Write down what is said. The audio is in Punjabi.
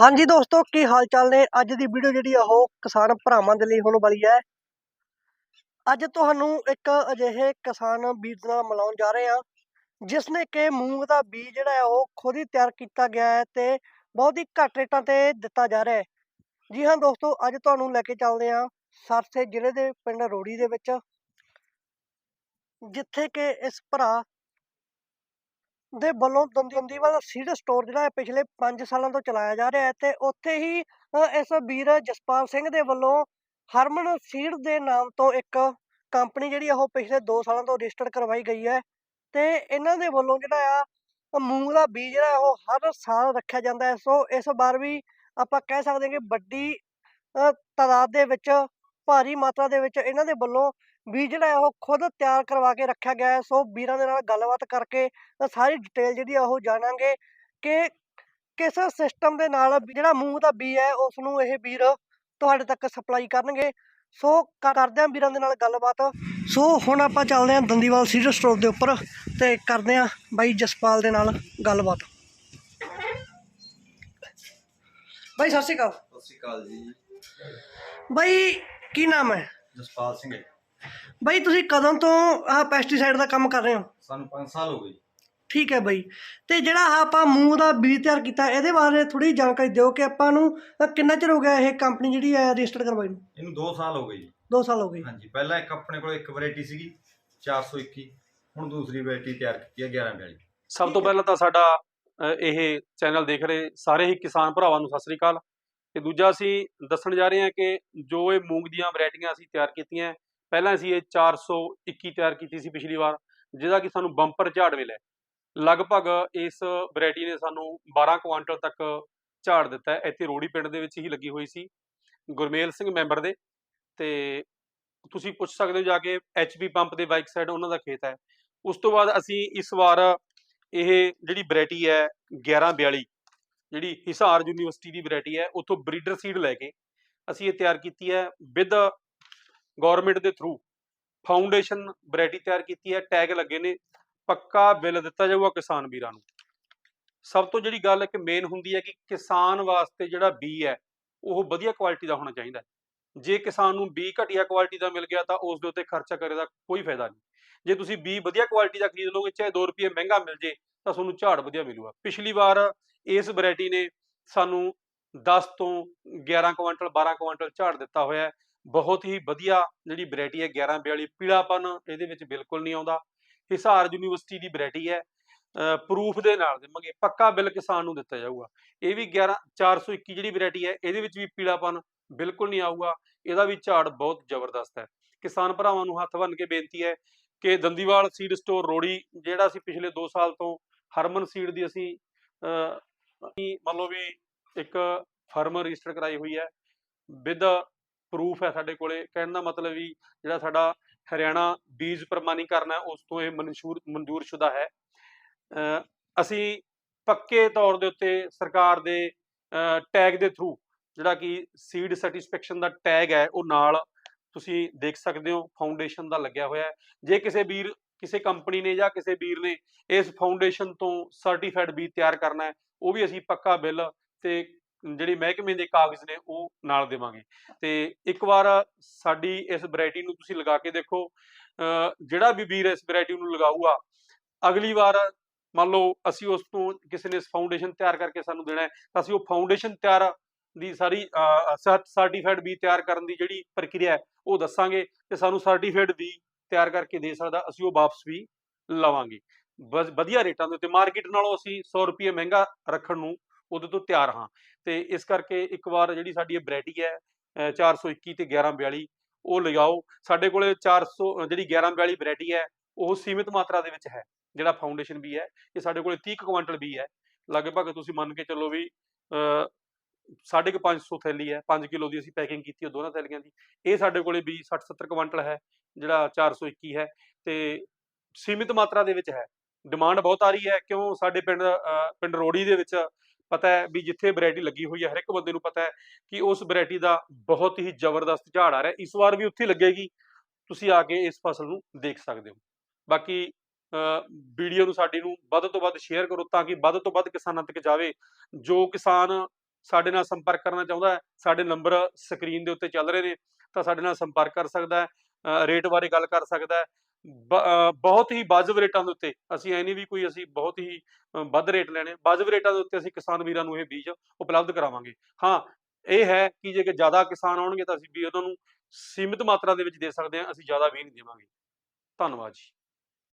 ਹਾਂਜੀ ਦੋਸਤੋ, ਕੀ ਹਾਲ ਚਾਲ ਨੇ? ਅੱਜ ਦੀ ਵੀਡੀਓ ਜਿਹੜੀ ਆ, ਉਹ ਕਿਸਾਨ ਭਰਾਵਾਂ ਦੇ ਲਈ ਹੋਣ ਵਾਲੀ ਹੈ। ਅੱਜ ਤੁਹਾਨੂੰ ਇੱਕ ਅਜਿਹੇ ਕਿਸਾਨ ਵੀਰ ਨਾਲ ਮਿਲਾਉਣ ਜਾ ਰਹੇ ਹਾਂ, ਜਿਸ ਨੇ ਕਿ ਮੂੰਗ ਦਾ ਬੀਜ ਜਿਹੜਾ ਹੈ, ਉਹ ਖੁਦ ਹੀ ਤਿਆਰ ਕੀਤਾ ਗਿਆ ਹੈ ਤੇ ਬਹੁਤ ਹੀ ਘੱਟ ਰੇਟਾਂ ਤੇ ਦਿੱਤਾ ਜਾ ਰਿਹਾ ਹੈ। ਜੀ ਹਾਂ ਦੋਸਤੋ, ਅੱਜ ਤੁਹਾਨੂੰ ਲੈ ਕੇ ਚੱਲਦੇ ਹਾਂ ਸਰਸੇ ਜ਼ਿਲ੍ਹੇ ਦੇ ਪਿੰਡ ਰੋੜੀ ਦੇ ਵਿੱਚ, ਜਿੱਥੇ ਕਿ ਇਸ ਭਰਾ ਦੇ ਵੱਲੋਂ ਦੰਦੀਵਾਲ ਸੀਡ ਸਟੋਰ ਜਿਹੜਾ ਹੈ ਪਿਛਲੇ 5 ਸਾਲਾਂ ਤੋਂ ਚਲਾਇਆ ਜਾ ਰਿਹਾ ਹੈ ਤੇ ਉੱਥੇ ਹੀ ਇਸ ਵੀਰ ਜਸਪਾਲ ਸਿੰਘ ਦੇ ਵੱਲੋਂ ਹਰਮਨ ਸੀਡ ਦੇ ਨਾਮ ਤੋਂ ਇੱਕ ਕੰਪਨੀ ਜਿਹੜੀ ਆ ਉਹ ਪਿਛਲੇ 2 ਸਾਲਾਂ ਤੋਂ ਰਜਿਸਟਰਡ ਕਰਵਾਈ ਗਈ ਹੈ ਤੇ ਇਹਨਾਂ ਦੇ ਵੱਲੋਂ ਜਿਹੜਾ ਆ ਮੂੰਗ ਦਾ ਬੀਜ ਜਿਹੜਾ ਉਹ ਹਰ ਸਾਲ ਰੱਖਿਆ ਜਾਂਦਾ ਹੈ। ਸੋ ਇਸ ਵਾਰ ਵੀ ਆਪਾਂ ਕਹਿ ਸਕਦੇ ਹਾਂ ਕਿ ਵੱਡੀ ਤਾਦਾਦ ਦੇ ਵਿੱਚ ਭਾਰੀ ਮਾਤਰਾ ਦੇ ਵਿੱਚ ਇਹਨਾਂ ਦੇ ਵੱਲੋਂ ਬੀਜ ਜਿਹੜਾ ਉਹ ਖੁਦ ਤਿਆਰ ਕਰਵਾ ਕੇ ਰੱਖਿਆ ਗਿਆ ਹੈ। ਸੋ ਵੀਰਾਂ ਦੇ ਨਾਲ ਗੱਲਬਾਤ ਕਰਕੇ ਤਾਂ ਸਾਰੀ ਡਿਟੇਲ ਜਿਹੜੀ ਆ ਉਹ ਜਾਣਾਂਗੇ ਕਿ ਕਿਸ ਸਿਸਟਮ ਦੇ ਨਾਲ ਵੀ ਜਿਹੜਾ ਮੂੰਗ ਦਾ ਬੀ ਹੈ ਉਸ ਨੂੰ ਇਹ ਵੀਰ ਤੁਹਾਡੇ ਤੱਕ ਸਪਲਾਈ ਕਰਨਗੇ। ਸੋ ਕਰਦੇ ਹਾਂ ਵੀਰਾਂ ਦੇ ਨਾਲ ਗੱਲਬਾਤ। ਸੋ ਹੁਣ ਆਪਾਂ ਚੱਲਦੇ ਹਾਂ ਦੰਦੀਵਾਲ ਸੀਡ ਸਟੋਰ ਦੇ ਉੱਪਰ ਤੇ ਕਰਦੇ ਹਾਂ ਬਾਈ ਜਸਪਾਲ ਦੇ ਨਾਲ ਗੱਲਬਾਤ। ਬਾਈ ਸਤਿ ਸ਼੍ਰੀ ਅਕਾਲ। ਸਤਿ ਸ਼੍ਰੀ ਅਕਾਲ ਜੀ। ਬਾਈ ਕੀ ਨਾਮ ਹੈ? ਜਸਪਾਲ ਸਿੰਘ ਹੈ। ਬਾਈ ਤੁਸੀਂ ਕਦੋਂ ਤੋਂ ਆਹ ਪੈਸਟੀਸਾਈਡ ਦਾ ਕੰਮ ਕਰ ਰਹੇ ਹੋ? ਸਾਨੂੰ 5 ਸਾਲ ਹੋ ਗਏ ਠੀਕ ਹੈ ਬਾਈ। ਤੇ ਜਿਹੜਾ ਆਹ ਆਪਾਂ ਮੂੰਗ ਦਾ ਬੀਜ ਤਿਆਰ ਕੀਤਾ ਇਹਦੇ ਬਾਰੇ ਥੋੜੀ ਜਾਣਕਾਰੀ ਦਿਓ ਕਿ ਆਪਾਂ ਨੂੰ ਕਿੰਨਾ ਚਿਰ ਹੋ ਗਿਆ ਇਹ ਕੰਪਨੀ ਜਿਹੜੀ ਹੈ ਰਜਿਸਟਰ ਕਰਵਾਈ ਨੂੰ? ਇਹਨੂੰ 2 ਸਾਲ ਹੋ ਗਏ ਜੀ। 2 ਸਾਲ ਹੋ ਗਏ। ਹਾਂਜੀ ਪਹਿਲਾਂ ਇੱਕ ਆਪਣੇ ਕੋਲ ਇੱਕ ਵੈਰਾਈਟੀ ਸੀਗੀ 421 ਹੁਣ ਦੂਸਰੀ ਵੈਰਾਈਟੀ ਤਿਆਰ ਕੀਤੀ ਹੈ 1142 ਸਭ ਤੋਂ। ਪਹਿਲਾਂ ਤਾਂ ਸਾਡਾ ਅ, ਇਹ ਚੈਨਲ ਦੇਖ ਰਹੇ ਸਾਰੇ ਹੀ ਕਿਸਾਨ ਭਰਾਵਾਂ ਨੂੰ ਸਤਿ ਸ੍ਰੀ ਅਕਾਲ। ਤੇ ਦੂਜਾ ਅਸੀਂ ਦੱਸਣ ਜਾ ਰਹੇ ਹਾਂ ਕਿ ਜੋ ਇਹ ਮੂੰਗ ਦੀਆਂ ਵੈਰਾਈਟੀਆਂ ਅਸੀਂ ਤਿਆਰ ਕੀਤੀਆਂ ਪਹਿਲਾਂ ਅਸੀਂ ਇਹ 421 ਤਿਆਰ ਕੀਤੀ ਸੀ ਪਿਛਲੀ ਵਾਰ, ਜਿਹਦਾ ਕਿ ਸਾਨੂੰ ਬੰਪਰ ਝਾੜ ਮਿਲਿਆ ਲਗਭਗ ਇਸ ਵੈਰਾਈਟੀ ਨੇ ਸਾਨੂੰ 12 ਕੁਆਂਟਲ ਤੱਕ ਝਾੜ ਦਿੱਤਾ ਇੱਥੇ ਰੋੜੀ ਪਿੰਡ ਦੇ ਵਿੱਚ ਹੀ ਲੱਗੀ ਹੋਈ ਸੀ, ਗੁਰਮੇਲ ਸਿੰਘ ਮੈਂਬਰ ਦੇ। ਤੇ ਤੁਸੀਂ ਪੁੱਛ ਸਕਦੇ ਹੋ ਜਾ ਕੇ ਐਚਪੀ ਪੰਪ ਦੇ ਬਾਈਕ ਸਾਈਡ ਉਹਨਾਂ ਦਾ ਖੇਤ ਹੈ। ਉਸ ਤੋਂ ਬਾਅਦ ਅਸੀਂ ਇਸ ਵਾਰ ਇਹ ਜਿਹੜੀ ਵੈਰਾਈਟੀ ਹੈ 1142 ਜਿਹੜੀ ਹਿਸਾਰ ਯੂਨੀਵਰਸਿਟੀ ਦੀ ਵੈਰਾਈਟੀ ਹੈ, ਉੱਥੋਂ ਬਰੀਡਰ ਸੀਡ ਲੈ ਕੇ ਅਸੀਂ ਇਹ ਤਿਆਰ ਕੀਤੀ ਹੈ ਵਿਦ ਗਵਰਨਮੈਂਟ ਦੇ ਥਰੂ ਫਾਊਂਡੇਸ਼ਨ ਵੈਰਾਈਟੀ ਤਿਆਰ ਕੀਤੀ ਹੈ ਟੈਗ ਲੱਗੇ ਨੇ, ਪੱਕਾ ਬਿੱਲ ਦਿੱਤਾ ਜਾਊਗਾ ਕਿਸਾਨ ਵੀਰਾਂ ਨੂੰ। ਸਭ ਤੋਂ ਜਿਹੜੀ ਗੱਲ ਇੱਕ ਮੇਨ ਹੁੰਦੀ ਹੈ ਕਿ ਕਿਸਾਨ ਵਾਸਤੇ ਜਿਹੜਾ ਬੀ ਹੈ, ਉਹ ਵਧੀਆ ਕੁਆਲਿਟੀ ਦਾ ਹੋਣਾ ਚਾਹੀਦਾ ਜੇ ਕਿਸਾਨ ਨੂੰ ਬੀ ਘਟੀਆ ਕੁਆਲਿਟੀ ਦਾ ਮਿਲ ਗਿਆ ਤਾਂ ਉਸ ਦੇ ਉੱਤੇ ਖਰਚਾ ਕਰੇ ਦਾ ਕੋਈ ਫਾਇਦਾ ਨਹੀਂ। ਜੇ ਤੁਸੀਂ ਬੀ ਵਧੀਆ ਕੁਆਲਿਟੀ ਦਾ ਖਰੀਦ ਲਓਗੇ, ਚਾਹੇ 2 ਰੁਪਏ ਮਹਿੰਗਾ ਮਿਲ ਜੇ ਤਾਂ ਤੁਹਾਨੂੰ ਝਾੜ ਵਧੀਆ ਮਿਲੂਗਾ। ਪਿਛਲੀ ਵਾਰ ਇਸ ਵੈਰਾਈਟੀ ਨੇ ਸਾਨੂੰ 10 ਤੋਂ 11 ਕੁਇੰਟਲ 12 ਕੁਇੰਟਲ ਝਾੜ ਦਿੱਤਾ ਹੋਇਆ ਹੈ। ਬਹੁਤ ਹੀ ਵਧੀਆ ਜਿਹੜੀ ਵੈਰਾਈਟੀ ਹੈ 1142 ਪੀਲਾਪਨ, ਇਹਦੇ ਵਿੱਚ ਬਿਲਕੁਲ ਨਹੀਂ ਆਉਂਦਾ। ਹਿਸਾਰ ਯੂਨੀਵਰਸਿਟੀ ਦੀ ਵੈਰਾਈਟੀ ਹੈ। ਪ੍ਰੂਫ ਦੇ ਨਾਲ ਦੇਵਾਂਗੇ। ਪੱਕਾ ਬਿੱਲ ਕਿਸਾਨ ਨੂੰ ਦਿੱਤਾ ਜਾਊਗਾ। ਇਹ ਵੀ 11 421 ਜਿਹੜੀ ਵੈਰਾਈਟੀ ਹੈ, ਇਹਦੇ ਵਿੱਚ ਵੀ ਪੀਲਾਪਨ ਬਿਲਕੁਲ ਨਹੀਂ ਆਊਗਾ। ਇਹਦਾ ਵੀ ਝਾੜ ਬਹੁਤ ਜ਼ਬਰਦਸਤ ਹੈ। ਕਿਸਾਨ ਭਰਾਵਾਂ ਨੂੰ ਹੱਥ ਬੰਨ ਕੇ ਬੇਨਤੀ ਹੈ ਕਿ ਦੰਦੀਵਾਲ ਸੀਡ ਸਟੋਰ ਰੋੜੀ, ਜਿਹੜਾ ਅਸੀਂ ਪਿਛਲੇ 2 ਸਾਲ ਤੋਂ ਹਰਮਨ ਸੀਡ ਦੀ ਅਸੀਂ ਮੰਨ ਲਓ ਵੀ ਇੱਕ ਫਰਮ ਰਜਿਸਟਰ ਕਰਾਈ ਹੋਈ ਹੈ ਵਿਦ ਪ੍ਰੂਫ ਹੈ ਸਾਡੇ ਕੋਲੇ, ਕਹਿਣ ਦਾ ਮਤਲਬ ਵੀ ਜਿਹੜਾ ਸਾਡਾ ਹਰਿਆਣਾ ਬੀਜ ਪ੍ਰਮਾਣੀਕਰਨ ਹੈ, ਉਸ ਤੋਂ ਇਹ ਮਨਜ਼ੂਰ ਮਨਜ਼ੂਰਸ਼ੁਦਾ ਹੈ। ਅਸੀਂ ਪੱਕੇ ਤੌਰ ਦੇ ਉੱਤੇ ਸਰਕਾਰ ਦੇ ਟੈਗ ਦੇ ਥਰੂ ਜਿਹੜਾ ਕਿ ਸੀਡ ਸੈਟੀਸਫੈਕਸ਼ਨ ਦਾ ਟੈਗ ਹੈ, ਉਹ ਨਾਲ ਤੁਸੀਂ ਦੇਖ ਸਕਦੇ ਹੋ ਫਾਊਂਡੇਸ਼ਨ ਦਾ ਲੱਗਿਆ ਹੋਇਆ ਹੈ। ਜੇ ਕਿਸੇ ਵੀਰ ਕਿਸੇ ਕੰਪਨੀ ਨੇ ਜਾਂ ਕਿਸੇ ਵੀਰ ਨੇ ਇਸ ਫਾਊਂਡੇਸ਼ਨ ਤੋਂ ਸਰਟੀਫਾਈਡ ਬੀਜ ਤਿਆਰ ਕਰਨਾ ਹੈ, ਉਹ ਵੀ ਅਸੀਂ ਪੱਕਾ ਬਿੱਲ ਤੇ ਜਿਹੜੇ ਮਹਿਕਮੇ ਦੇ ਕਾਗਜ਼ ਨੇ ਉਹ ਨਾਲ ਦੇਵਾਂਗੇ। ਤੇ ਇੱਕ ਵਾਰ ਸਾਡੀ ਇਸ ਵੈਰਾਈਟੀ ਨੂੰ ਤੁਸੀਂ ਲਗਾ ਕੇ ਦੇਖੋ ਜਿਹੜਾ ਵੀ ਵੀਰ ਇਸ ਵੈਰਾਈਟੀ ਨੂੰ ਲਗਾਊਗਾ, ਅਗਲੀ ਵਾਰ ਮੰਨ ਲਓ ਅਸੀਂ ਉਸ ਤੋਂ ਕਿਸੇ ਨੇ ਫਾਊਂਡੇਸ਼ਨ ਤਿਆਰ ਕਰਕੇ ਸਾਨੂੰ ਦੇਣਾ ਹੈ, ਤਾਂ ਅਸੀਂ ਉਹ ਫਾਊਂਡੇਸ਼ਨ ਤਿਆਰ ਦੀ ਸਾਰੀ ਸਰਟੀਫਾਈਡ ਵੀ ਤਿਆਰ ਕਰਨ ਦੀ ਜਿਹੜੀ ਪ੍ਰਕਿਰਿਆ ਹੈ, ਉਹ ਦੱਸਾਂਗੇ ਤੇ ਸਾਨੂੰ ਸਰਟੀਫਾਈਡ ਵੀ ਤਿਆਰ ਕਰਕੇ ਦੇ ਸਕਦਾ, ਅਸੀਂ ਉਹ ਵਾਪਸ ਵੀ ਲਵਾਂਗੇ। ਬਸ ਵਧੀਆ ਰੇਟਾਂ ਦੇ ਉੱਤੇ, ਮਾਰਕੀਟ ਨਾਲੋਂ ਅਸੀਂ 100 ਰੁਪਏ ਮਹਿੰਗਾ ਰੱਖਣ ਨੂੰ ਉਹਦੇ ਤੋਂ ਤਿਆਰ ਹਾਂ। ਤੇ ਇਸ ਕਰਕੇ ਇੱਕ ਵਾਰ ਜਿਹੜੀ ਸਾਡੀ ਇਹ ਵੈਰਾਈਟੀ ਹੈ ਅਹ 421 ਤੇ 1142 ਉਹ ਲਗਾਓ ਸਾਡੇ ਕੋਲੇ 400 ਅਹ ਜਿਹੜੀ 1142 ਵੈਰਾਈਟੀ ਹੈ, ਉਹ ਸੀਮਿਤ ਮਾਤਰਾ ਦੇ ਵਿੱਚ ਹੈ, ਜਿਹੜਾ ਫਾਊਂਡੇਸ਼ਨ ਵੀ ਹੈ। ਇਹ ਸਾਡੇ ਕੋਲੇ 30 ਕੁ ਕੁਇੰਟਲ ਵੀ ਹੈ। ਲਗਭਗ ਤੁਸੀਂ ਮੰਨ ਕੇ ਚੱਲੋ ਵੀ ਅਹ ਸਾਢੇ ਕੁ 500 ਥੈਲੀ ਹੈ 5 ਕਿਲੋ ਦੀ ਅਸੀਂ ਪੈਕਿੰਗ ਕੀਤੀ ਹੈ ਦੋਨਾਂ ਥੈਲੀਆਂ ਦੀ। ਇਹ ਸਾਡੇ ਕੋਲੇ ਵੀ 60 70 ਕੁਇੰਟਲ ਹੈ, ਜਿਹੜਾ 421 ਹੈ ਤੇ ਸੀਮਿਤ ਮਾਤਰਾ ਦੇ ਵਿੱਚ ਹੈ। ਡਿਮਾਂਡ ਬਹੁਤ ਆ ਰਹੀ ਹੈ, ਕਿਉਂ ਸਾਡੇ ਪਿੰਡ ਪਿੰਡ ਰੋੜੀ ਦੇ ਵਿੱਚ ਪਤਾ ਹੈ ਵੀ ਜਿੱਥੇ ਵੈਰਾਈਟੀ ਲੱਗੀ ਹੋਈ ਹੈ, ਹਰ ਇੱਕ ਬੰਦੇ ਨੂੰ ਪਤਾ ਹੈ ਕਿ ਉਸ ਵੈਰਾਈਟੀ ਦਾ ਬਹੁਤ ਹੀ ਜ਼ਬਰਦਸਤ ਝਾੜ ਆ ਰਿਹਾ। ਇਸ ਵਾਰ ਵੀ ਉੱਥੇ ਲੱਗੇਗੀ। ਤੁਸੀਂ ਆ ਕੇ ਇਸ ਫਸਲ ਨੂੰ ਦੇਖ ਸਕਦੇ ਹੋ। ਬਾਕੀ ਵੀਡੀਓ ਨੂੰ ਸਾਡੀ ਨੂੰ ਵੱਧ ਤੋਂ ਵੱਧ ਸ਼ੇਅਰ ਕਰੋ ਤਾਂ ਕਿ ਵੱਧ ਤੋਂ ਵੱਧ ਕਿਸਾਨਾਂ ਤੱਕ ਜਾਵੇ, ਜੋ ਕਿਸਾਨ ਸਾਡੇ ਨਾਲ ਸੰਪਰਕ ਕਰਨਾ ਚਾਹੁੰਦਾ ਹੈ, ਸਾਡੇ ਨੰਬਰ ਸਕਰੀਨ ਦੇ ਉੱਤੇ ਚੱਲ ਰਹੇ ਨੇ, ਤਾਂ ਸਾਡੇ ਨਾਲ ਸੰਪਰਕ ਕਰ ਸਕਦਾ ਹੈ ਰੇਟ ਬਾਰੇ ਗੱਲ ਕਰ ਸਕਦਾ ਹੈ। ਬ- ਬਹੁਤ ਹੀ ਵਾਜਬ ਰੇਟਾਂ ਦੇ ਉੱਤੇ ਅਸੀਂ ਐ ਨਹੀਂ ਵੀ ਕੋਈ ਅਸੀਂ ਬਹੁਤ ਹੀ ਵੱਧ ਰੇਟ ਲੈਣੇ, ਵਾਜਬ ਰੇਟਾਂ ਦੇ ਉੱਤੇ ਅਸੀਂ ਕਿਸਾਨ ਵੀਰਾਂ ਨੂੰ ਇਹ ਬੀਜ ਉਪਲਬਧ ਕਰਾਵਾਂਗੇ। ਹਾਂ, ਇਹ ਹੈ ਕਿ ਜੇ ਜ਼ਿਆਦਾ ਕਿਸਾਨ ਆਉਣਗੇ ਤਾਂ ਅਸੀਂ ਵੀ ਉਹਨਾਂ ਨੂੰ ਸੀਮਿਤ ਮਾਤਰਾ ਦੇ ਵਿੱਚ ਦੇ ਸਕਦੇ ਹਾਂ, ਅਸੀਂ ਜ਼ਿਆਦਾ ਵੀ ਨਹੀਂ ਦੇਵਾਂਗੇ। ਧੰਨਵਾਦ ਜੀ।